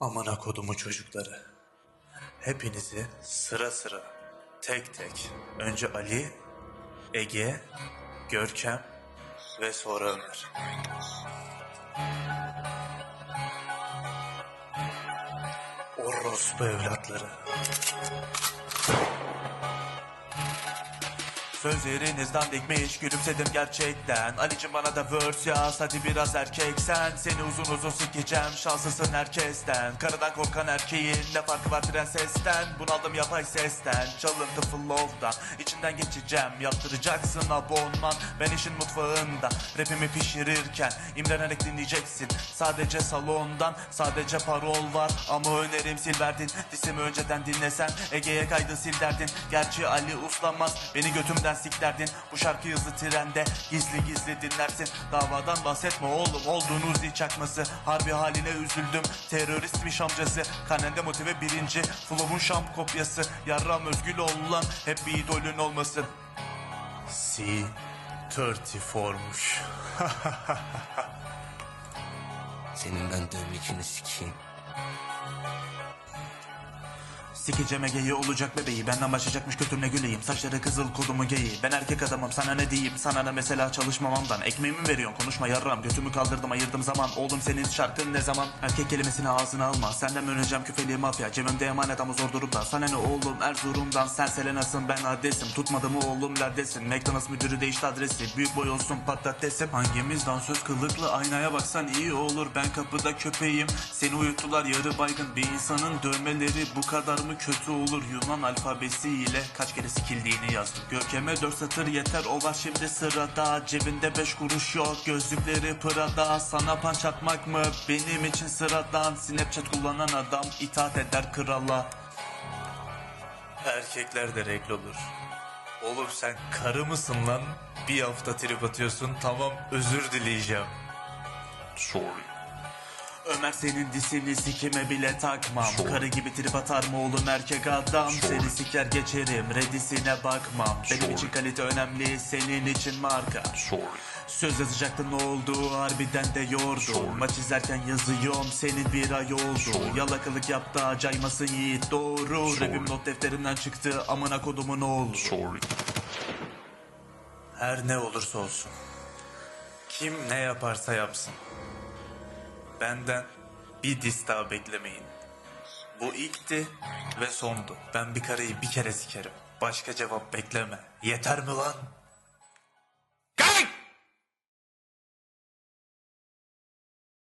Amına kodumu çocukları. Hepinizi sıra sıra, tek tek, önce Ali, Ege, Görkem ve sonra Ömer. Orospu evlatları. Sözlerinizden dikmiş gülümsedim gerçekten. Alicim bana da verse yaz hadi biraz erkek sen. Seni uzun uzun sikeceğim şanslısın herkesten. Karıdan korkan erkeğin ne farkı var prensesten? Bunaldım yapay sesten çalıntı flow'dan İçinden geçeceğim yaptıracaksın abonman. Ben işin mutfağında rapimi pişirirken imrenerek dinleyeceksin. Sadece salondan sadece parol var. Ama önerim sil verdin Disimi önceden dinlesen. Ege'ye kaydı sil derdin. Gerçi Ali uslanmaz beni götümden sik derdin Bu şarkı hızlı trende gizli gizli dinlersin. Davadan bahsetme oğlum olduğunuz zil çakması. Harbi haline üzüldüm teröristmiş amcası. Kanende motive birinci Flow'un şam kopyası. Yarram özgül ol lan hep bir idolün olmasın C34'muş Senin ben dövmekini sikeyim. Sikeceğim Ege'yi olacak bebeği. Benden başlayacakmış götümle güleyim. Saçları kızıl kodumu geyi. Ben erkek adamım sana ne diyeyim? Sana ne mesela çalışmamamdan? Ekmeğimi veriyorsun? Konuşma yarram. Götümü kaldırdım ayırdım zaman. Oğlum senin şarkın ne zaman? Erkek kelimesini ağzına alma. Senden mi öneceğim küfeli mafya. Cebimde emanet ama zor durumda. Sana ne oğlum? Erzurum'dan Sen Selena'sın ben Ades'im Tutmadı mı oğlum? Neredesin? McDonald's müdürü değişti adresi. Büyük boy olsun patatesim. Hangimiz dansöz kılıklı Aynaya baksan iyi olur. Ben kapıda köpeğim. Seni uyuttular yarı baygın. Bir insanın dövmeleri bu kadar mı kötü olur Yunan alfabesi ile kaç kere sikildiğini yazdım. Görkeme dört satır yeter o var şimdi sırada. Cebinde beş kuruş yok gözlükleri Prada Sana panç atmak mı benim için sıradan Snapchat kullanan adam itaat eder krala. Erkekler de renkli olur. Oğlum sen karı mısın lan? Bir hafta trip atıyorsun tamam özür dileyeceğim. Sorry. Ömer senin disini sikime bile takmam. Karı gibi trip atar mı oğlum erkek adam? Seni siker geçerim redisine bakmam. Benim için kalite önemli senin için marka. Sorry. Söz yazacaktın ne oldu? Harbiden de yordu. Maç izlerken yazıyorum senin bir ay oldu. Yalakalık yaptı acaymasın yiğit. Doğru. Rapim not defterinden çıktı amına kodumun oğlu Sorry. Her ne olursa olsun Kim ne yaparsa yapsın Benden bir diss beklemeyin. Bu ilkti ve sondu. Ben bir karıyı bir kere sikerim. Başka cevap bekleme. Yeter mi lan?